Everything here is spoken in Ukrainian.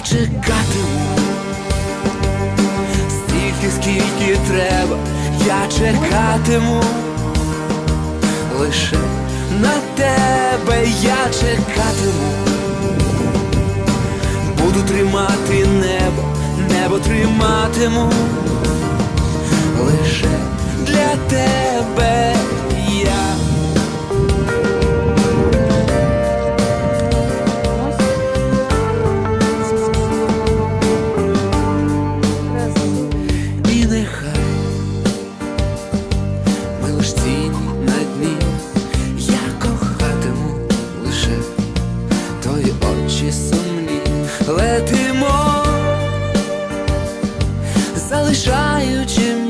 чекатиму. Стільки, скільки треба, я чекатиму. Лише на тебе я чекатиму. Буду тримати небо, небо триматиму. Лише для тебе залишаючи.